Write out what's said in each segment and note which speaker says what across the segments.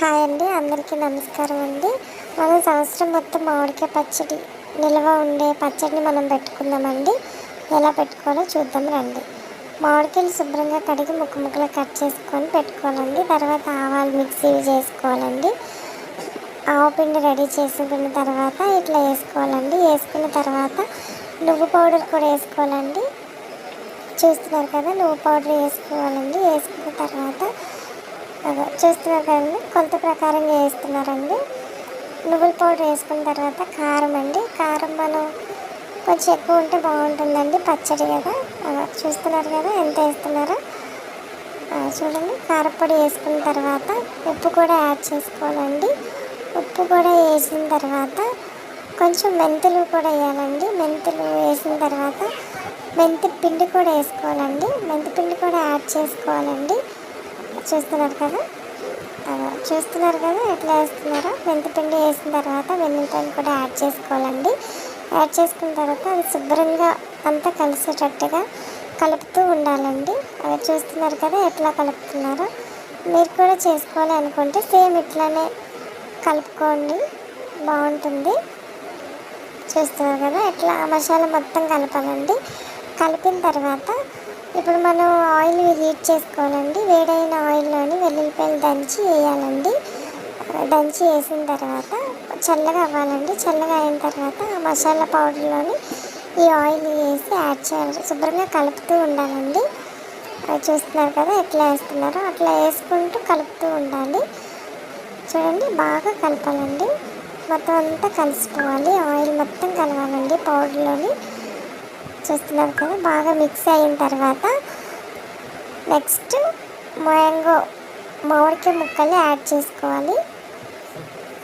Speaker 1: Hi అండి అందరికీ నమస్కారం అండి. మనం సంవత్సరం మొత్తం మామిడికాయ పచ్చడి నిల్వ ఉండే పచ్చడిని మనం పెట్టుకుందామండి. ఎలా పెట్టుకోవాలో చూద్దాం రండి. మామిడికాయలు శుభ్రంగా కడిగి ముక్కు ముక్కలు కట్ చేసుకొని పెట్టుకోవాలండి. తర్వాత ఆవాలు మిక్సీ చేసుకోవాలండి. ఆవు పిండి రెడీ చేసుకున్న తర్వాత ఇట్లా వేసుకోవాలండి. వేసుకున్న తర్వాత నువ్వు పౌడర్ కూడా వేసుకోవాలండి. చూస్తున్నారు కదా నువ్వు పౌడర్ వేసుకోవాలండి. వేసుకున్న తర్వాత చూస్తున్నారు కదండి? కొలత ప్రకారంగా వేస్తున్నారండి. నువ్వుల పౌడర్ వేసుకున్న తర్వాత కారం అండి. కారం మనం కొంచెం ఎక్కువ ఉంటే బాగుంటుందండి. పచ్చడి కదా. అలా చూస్తున్నారు కదా ఎంత వేస్తున్నారో. చూడండి. కారపొడి వేసుకున్న తర్వాత ఉప్పు కూడా యాడ్ చేసుకోవాలండి. ఉప్పు కూడా వేసిన తర్వాత కొంచెం మెంతులు కూడా వేయాలండి. మెంతులు వేసిన తర్వాత మెంతి పిండి కూడా వేసుకోవాలండి. మెంతి పిండి కూడా యాడ్ చేసుకోవాలండి. చేస్తున్నారు కదా? చూస్తున్నారు కదా? ఎట్లా వేస్తున్నారో మెంతిపిండి వేసిన తర్వాత వెన్నపిండి కూడా యాడ్ చేసుకోవాలండి. యాడ్ చేసుకున్న తర్వాత అది శుభ్రంగా అంతా కలిసేటట్టుగా కలుపుతూ ఉండాలండి. అవి చూస్తున్నారు కదా ఎట్లా కలుపుతున్నారో? మీరు కూడా చేసుకోవాలి అనుకుంటే సేమ్ ఇట్లానే కలుపుకోండి. బాగుంటుంది. చూస్తున్నారు కదా? ఎట్లా? మసాలా మొత్తం కలపాలండి. కలిపిన తర్వాత ఇప్పుడు మనం ఆయిల్ హీట్ చేసుకోవాలండి. వేడైన ఆయిల్లోని వెల్లుల్లిపాయలు దంచి వేయాలండి. దంచి వేసిన తర్వాత చల్లగా అవ్వాలండి. చల్లగా అయిన తర్వాత ఆ మసాలా పౌడర్లోని ఈ ఆయిల్ వేసి యాడ్ చేయాలి శుభ్రంగా కలుపుతూ ఉండాలండి. చూస్తున్నారు కదా ఎట్లా వేస్తున్నారో? అట్లా వేసుకుంటూ కలుపుతూ ఉండాలి. చూడండి బాగా కలపాలండి. మొత్తం అంతా కలిసిపోవాలి. ఆయిల్ మొత్తం కలవాలండి పౌడర్లోని. చూస్తున్నారు కదా బాగా మిక్స్ అయిన తర్వాత నెక్స్ట్ మ్యాంగో మామిడికాయ ముక్కలు యాడ్ చేసుకోవాలి.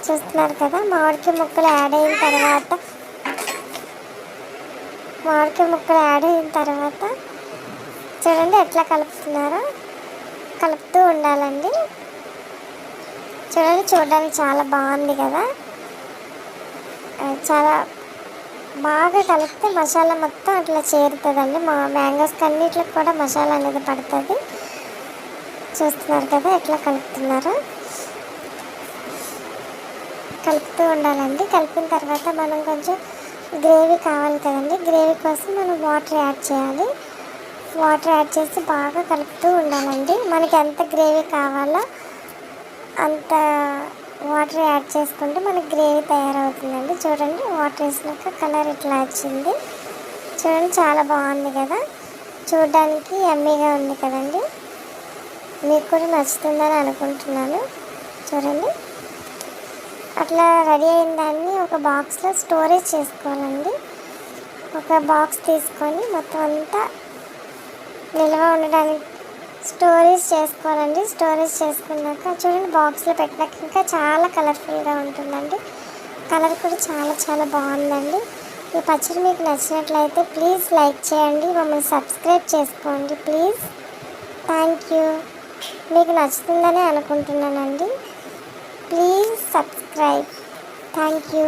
Speaker 1: చూస్తున్నారు కదా మామిడికాయ ముక్కలు యాడ్ అయిన తర్వాత మామిడికాయ ముక్కలు యాడ్ అయిన తర్వాత చూడండి ఎట్లా కలుపుతున్నారో కలుపుతూ ఉండాలండి. చూడండి చూడడానికి చాలా బాగుంది కదా. చాలా బాగా కలిపితే మసాలా మొత్తం అట్లా చేరుతుందండి. మా మ్యాంగోస్ అన్నిటికి కూడా మసాలా అనేది పడుతుంది. చూస్తున్నారు కదా ఎట్లా కలుపుతున్నారు? కలుపుతూ ఉండాలండి. కలిపిన తర్వాత మనం కొంచెం గ్రేవీ కావాలి కదండి. గ్రేవీ కోసం మనం వాటర్ యాడ్ చేయాలి. వాటర్ యాడ్ చేసి బాగా కలుపుతూ ఉండాలండి. మనకి ఎంత గ్రేవీ కావాలో అంత వాటర్ యాడ్ చేసుకుంటే మనకి గ్రేవీ తయారవుతుందండి. చూడండి వాటర్ వేసినాక కలర్ ఇట్లా వచ్చింది. చూడండి చాలా బాగుంది కదా. చూడడానికి ఎమ్మీగా ఉంది కదండి. మీకు కూడా నచ్చుతుందని అనుకుంటున్నాను. చూడండి. అట్లా రెడీ అయిన దాన్ని ఒక బాక్స్లో స్టోరేజ్ చేసుకోవాలండి. ఒక బాక్స్ తీసుకొని మొత్తం అంతా నిల్వ ఉండడానికి స్టోరేజ్ చేసుకోవాలండి. స్టోరేజ్ చేసుకున్నాక చూడండి బాక్స్లో పెట్టినాక ఇంకా చాలా కలర్ఫుల్గా ఉంటుందండి. కలర్ కూడా చాలా చాలా బాగుందండి. ఈ పచ్చడి మీకు నచ్చినట్లయితే ప్లీజ్ లైక్ చేయండి. మమ్మల్ని సబ్స్క్రైబ్ చేసుకోండి ప్లీజ్. Thank you. మీకు నచ్చుతుందని అనుకుంటున్నానండి. Please subscribe. Thank you.